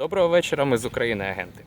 Доброго вечора, ми з України агенти.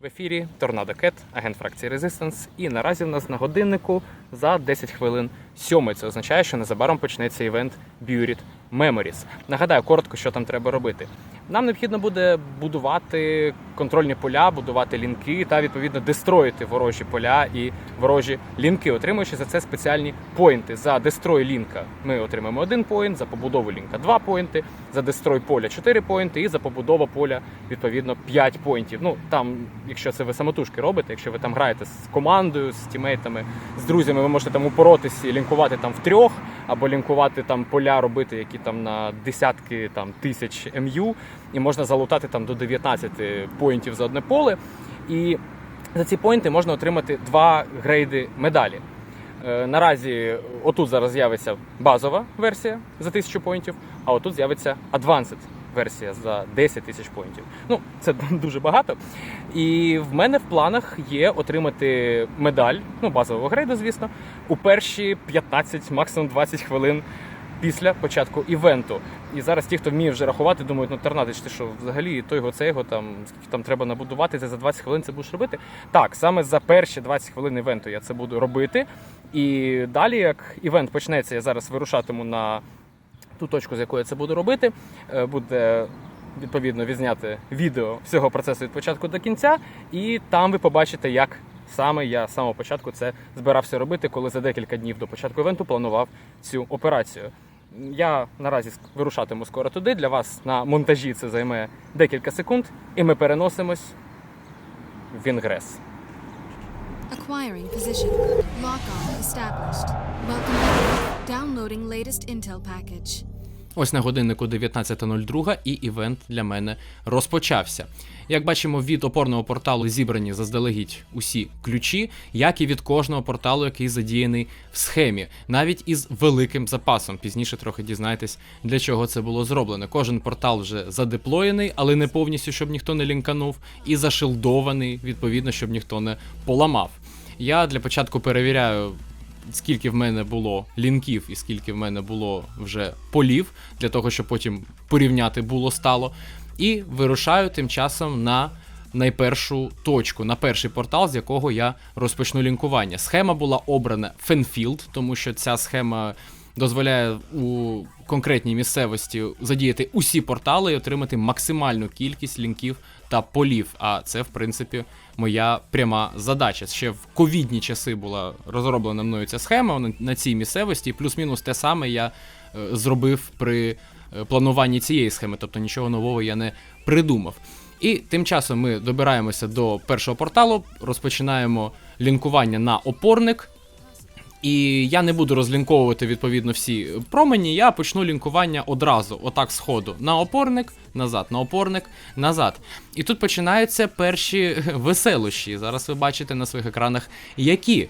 В ефірі Торнадо Кет, агент фракції Resistance. І наразі в нас на годиннику за 10 хвилин сьомий. Це означає, що незабаром почнеться івент Buried Memories. Нагадаю коротко, що там треба робити. Нам необхідно буде будувати контрольні поля, будувати лінки та відповідно дестроїти ворожі поля і ворожі лінки, отримуючи за це спеціальні поінти. За дестрой лінка ми отримаємо один поінт, за побудову лінка два поінти, за дестрой поля 4 поінти, і за побудова поля відповідно 5 поінтів. Ну там, якщо це ви самотужки робите, якщо ви там граєте з командою, з тімейтами, з друзями, ви можете там упоротися і лінкувати там в трьох, або лінкувати там поля, робити які там на десятки там тисяч МЮ, і можна залутати там до 19 поінтів за одне поле. І за ці поінти можна отримати два грейди медалі. Е, Наразі отут зараз з'явиться базова версія за 1000 поінтів, а отут з'явиться Advanced версія за 10 тисяч поінтів. Ну, це дуже багато. І в мене в планах є отримати медаль, ну, базового грейду, звісно, у перші 15, максимум 20 хвилин після початку івенту. І зараз ті, хто вміє вже рахувати, думають, ну Тарнадич, ти що взагалі той його цього там скільки там треба набудувати, ти за 20 хвилин це будеш робити. Так, саме за перші 20 хвилин івенту я це буду робити. І далі, як івент почнеться, я зараз вирушатиму на ту точку, з якої це буду робити. Е, Буде відповідно відзняти відео всього процесу від початку до кінця, і там ви побачите, як саме я з самого початку це збирався робити, коли за декілька днів до початку івенту планував цю операцію. Я наразі вирушатиму скоро туди. Для вас на монтажі це займе декілька секунд, і ми переносимось в Інгрес. Acquiring position. Lock on established. Welcome back. Downloading latest intel package. Ось на годиннику 19.02 і івент для мене розпочався. Як бачимо, від опорного порталу зібрані заздалегідь усі ключі, як і від кожного порталу, який задіяний в схемі, навіть із великим запасом. Пізніше трохи дізнаєтесь, для чого це було зроблено. Кожен портал вже задеплоєний, але не повністю, щоб ніхто не лінканув, і зашилдований, відповідно, щоб ніхто не поламав. Я для початку перевіряю скільки в мене було лінків і скільки в мене було вже полів, для того, щоб потім порівняти було стало. І вирушаю тим часом на найпершу точку, на перший портал, з якого я розпочну лінкування. Схема була обрана Фенфілд, тому що ця схема дозволяє у конкретній місцевості задіяти усі портали і отримати максимальну кількість лінків та полів. А це, в принципі, моя пряма задача. Ще в ковідні часи була розроблена мною ця схема на, цій місцевості, плюс-мінус те саме я е, зробив при е, плануванні цієї схеми, тобто нічого нового я не придумав. І тим часом ми добираємося до першого порталу, розпочинаємо лінкування на опорник. І я не буду розлінковувати відповідно всі промені. Я почну лінкування одразу, отак з ходу. На опорник, назад, на опорник, назад. І тут починаються перші веселощі. Зараз ви бачите на своїх екранах, які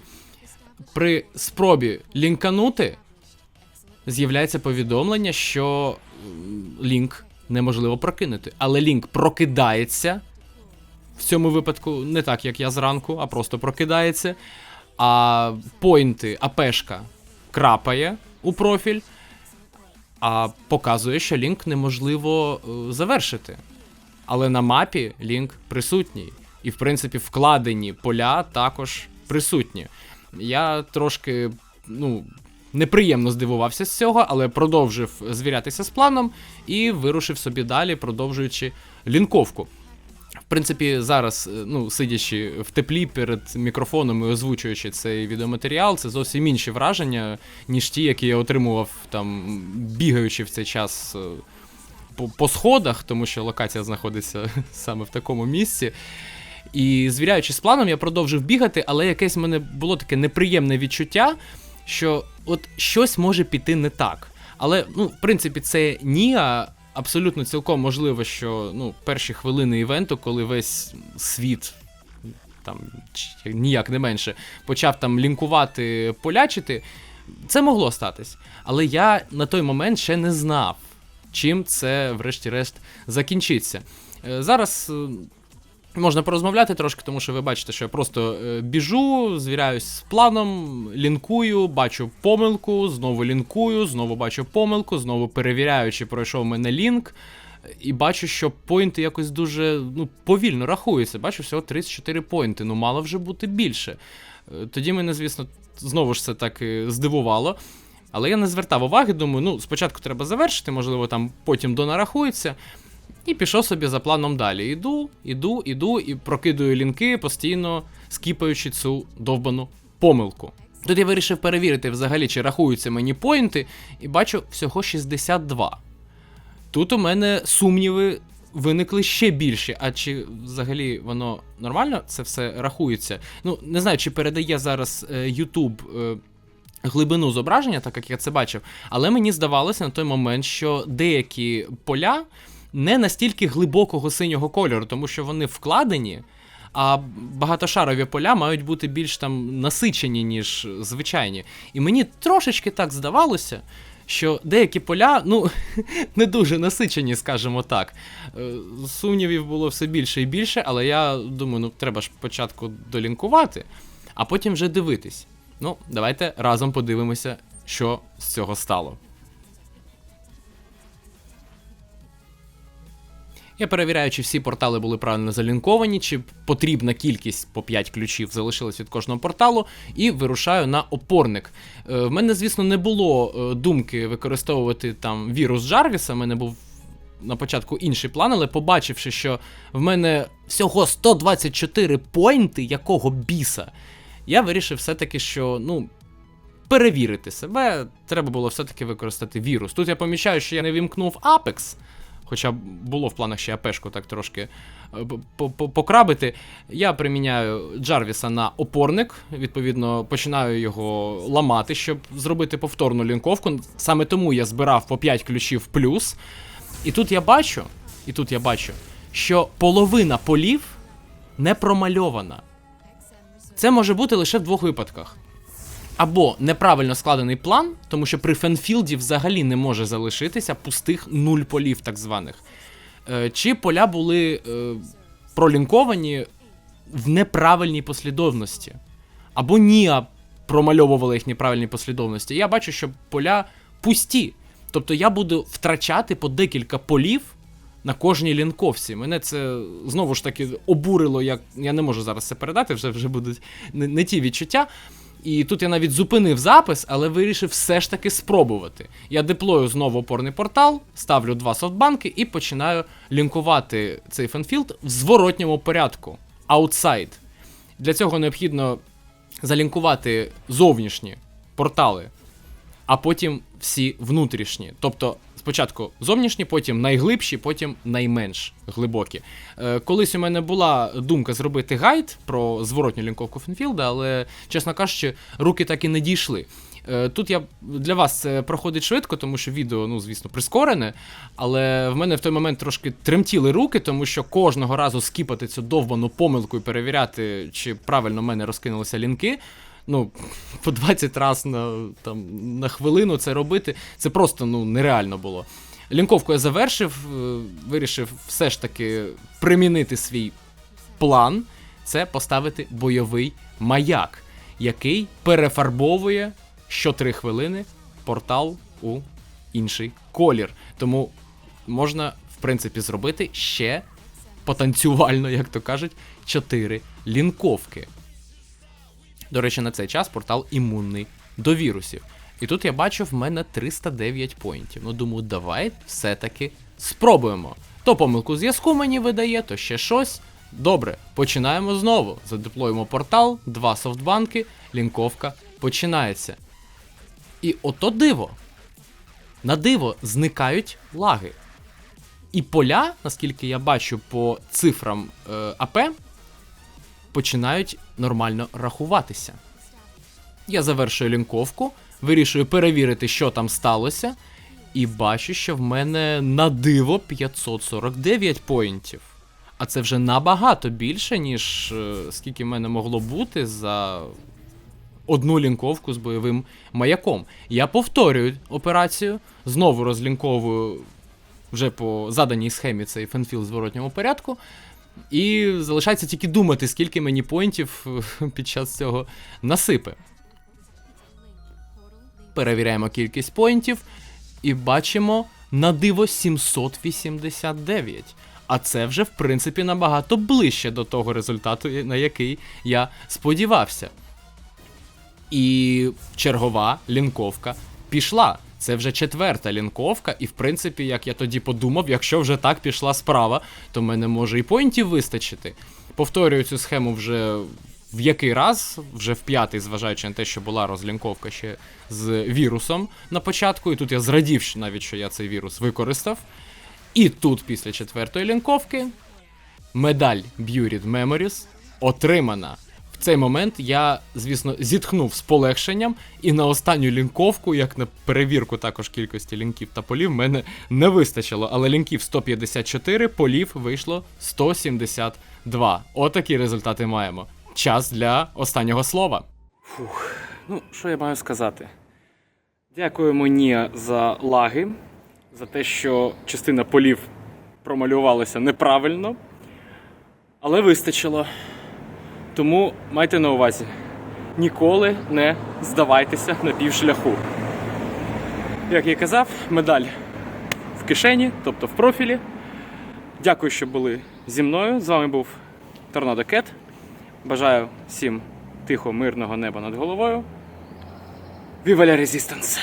при спробі лінканути з'являється повідомлення, що лінк неможливо прокинути. Але лінк прокидається. В цьому випадку не так, як я зранку, а просто прокидається. А поінти, АПшка крапає у профіль, а показує, що лінк неможливо е, завершити. Але на мапі лінк присутній. І, в принципі, вкладені поля також присутні. Я трошки, ну, неприємно здивувався з цього, але продовжив звірятися з планом і вирушив собі далі, продовжуючи лінковку. В принципі, зараз, е, ну, сидячи в теплі перед мікрофоном і озвучуючи цей відеоматеріал, це зовсім інші враження, ніж ті, які я отримував там, бігаючи в цей час е, по, сходах, тому що локація знаходиться саме в такому місці. І звіряючи з планом, я продовжив бігати, але якесь в мене було таке неприємне відчуття, що от щось може піти не так. Але, ну, в принципі, це Ніа. Абсолютно цілком можливо, що ну, перші хвилини івенту, коли весь світ, там ніяк не менше, почав там лінкувати, полячити, це могло статись. Але я на той момент ще не знав, чим це, врешті-решт, закінчиться. Е, Зараз е, Можна порозмовляти трошки, тому що ви бачите, що я просто е, біжу, звіряюсь з планом, лінкую, бачу помилку, знову лінкую, знову бачу помилку, знову перевіряю, чи пройшов мене лінк. і бачу, що поінти якось дуже ну, повільно рахуються. Бачу, всього 34 поінти, ну мало вже бути більше. Е, Тоді мене, звісно, знову ж це так е, здивувало. Але я не звертав уваги, думаю, ну, спочатку треба завершити, можливо, там потім донарахується. І пішов собі за планом далі. Іду, іду, іду і прокидую лінки, постійно скіпаючи цю довбану помилку. Тут я вирішив перевірити взагалі, чи рахуються мені поінти, і бачу всього 62. Тут у мене сумніви виникли ще більші. А чи взагалі воно нормально це все рахується? Ну, не знаю, чи передає зараз е, YouTube е, глибину зображення, так як я це бачив, але мені здавалося на той момент, що деякі поля не настільки глибокого синього кольору, тому що вони вкладені. А багатошарові поля мають бути більш там насичені, ніж звичайні. І мені трошечки так здавалося, що деякі поля, ну, не дуже насичені, скажімо так. Е, Сумнівів було все більше і більше, але я думаю, ну треба ж спочатку долінкувати, а потім вже дивитись. Ну, давайте разом подивимося, що з цього стало. Я перевіряю, чи всі портали були правильно залінковані, чи потрібна кількість по 5 ключів залишилась від кожного порталу, і вирушаю на опорник. Е, в мене, звісно, не було е, думки використовувати там вірус Джарвіса. в мене був на початку інший план, але побачивши, що в мене всього 124 поінти, якого біса, я вирішив все-таки, що ну. Перевірити себе, треба було все-таки використати вірус. Тут я помічаю, що я не вімкнув Apex, хоча було в планах ще АПшку так трошки е, по- по- покрабити. Я приміняю Джарвіса на опорник, відповідно, починаю його ламати, щоб зробити повторну лінковку. Саме тому я збирав по 5 ключів плюс. І тут я бачу, і тут я бачу, що половина полів не промальована. Це може бути лише в двох випадках. Або неправильно складений план, тому що при Фенфілді взагалі не може залишитися пустих нуль полів, так званих. Е, Чи поля були е, пролінковані в неправильній послідовності. Або Ніа промальовувала їх в неправильній послідовності. Я бачу, що поля пусті. Тобто я буду втрачати по декілька полів на кожній лінковці. Мене це знову ж таки обурило, як я не можу зараз це передати, вже вже будуть не, не ті відчуття. І тут я навіть зупинив запис, але вирішив все ж таки спробувати. Я деплою знову опорний портал, ставлю два софтбанки і починаю лінкувати цей фенфілд в зворотньому порядку. Outside. Для цього необхідно залінкувати зовнішні портали, а потім всі внутрішні. Тобто спочатку зовнішні, потім найглибші, потім найменш глибокі. Е, колись у мене була думка зробити гайд про зворотню лінковку Фенфілда, але, чесно кажучи, руки так і не дійшли. Е, Тут я для вас це проходить швидко, тому що відео, ну звісно, прискорене. Але в мене в той момент трошки тремтіли руки, тому що кожного разу скіпати цю довбану помилку і перевіряти, чи правильно в мене розкинулися лінки. Ну, по 20 раз на, там, на хвилину це робити, це просто ну, нереально було. Лінковку я завершив, е, вирішив все ж таки примінити свій план. Це поставити бойовий маяк, який перефарбовує що 3 хвилини портал у інший колір. Тому можна, в принципі, зробити ще потанцювально, як то кажуть, 4 лінковки. До речі, на цей час портал імунний до вірусів. І тут я бачу, в мене 309 поінтів. Ну, думаю, давай все-таки спробуємо. То помилку зв'язку мені видає, то ще щось. Добре, починаємо знову. Задеплоїмо портал, два софтбанки, лінковка починається. І ото диво. На диво зникають лаги. І поля, наскільки я бачу по цифрам е, АП, починають нормально рахуватися. Я завершую лінковку, вирішую перевірити, що там сталося, і бачу, що в мене на диво 549 поінтів. А це вже набагато більше, ніж е, скільки в мене могло бути за одну лінковку з бойовим маяком. Я повторюю операцію, знову розлінковую вже по заданій схемі цей фенфіл зворотньому порядку. І залишається тільки думати, скільки мені поінтів е, під час цього насипе. Перевіряємо кількість поінтів і бачимо на диво 789. А це вже, в принципі, набагато ближче до того результату, на який я сподівався. І чергова лінковка пішла. Це вже четверта лінковка, і в принципі, як я тоді подумав, якщо вже так пішла справа, то мене може і поінтів вистачити. Повторюю цю схему вже в який раз, вже в п'ятий, зважаючи на те, що була розлінковка ще з вірусом на початку, і тут я зрадів навіть, що я цей вірус використав. І тут, після четвертої лінковки, медаль Buried Memories отримана. В цей момент я, звісно, зітхнув з полегшенням, і на останню лінковку, як на перевірку також кількості лінків та полів, мене не вистачило. Але лінків 154, полів вийшло 172. Отакі результати маємо. Час для останнього слова. Ну, що я маю сказати? Дякуємо Ніа за лаги, за те, що частина полів промалювалася неправильно, але вистачило. Тому майте на увазі, ніколи не здавайтеся на півшляху. Як я казав, медаль в кишені, тобто в профілі. Дякую, що були зі мною. З вами був Торнадо Кет. Бажаю всім тихо, мирного неба над головою. La Resistance!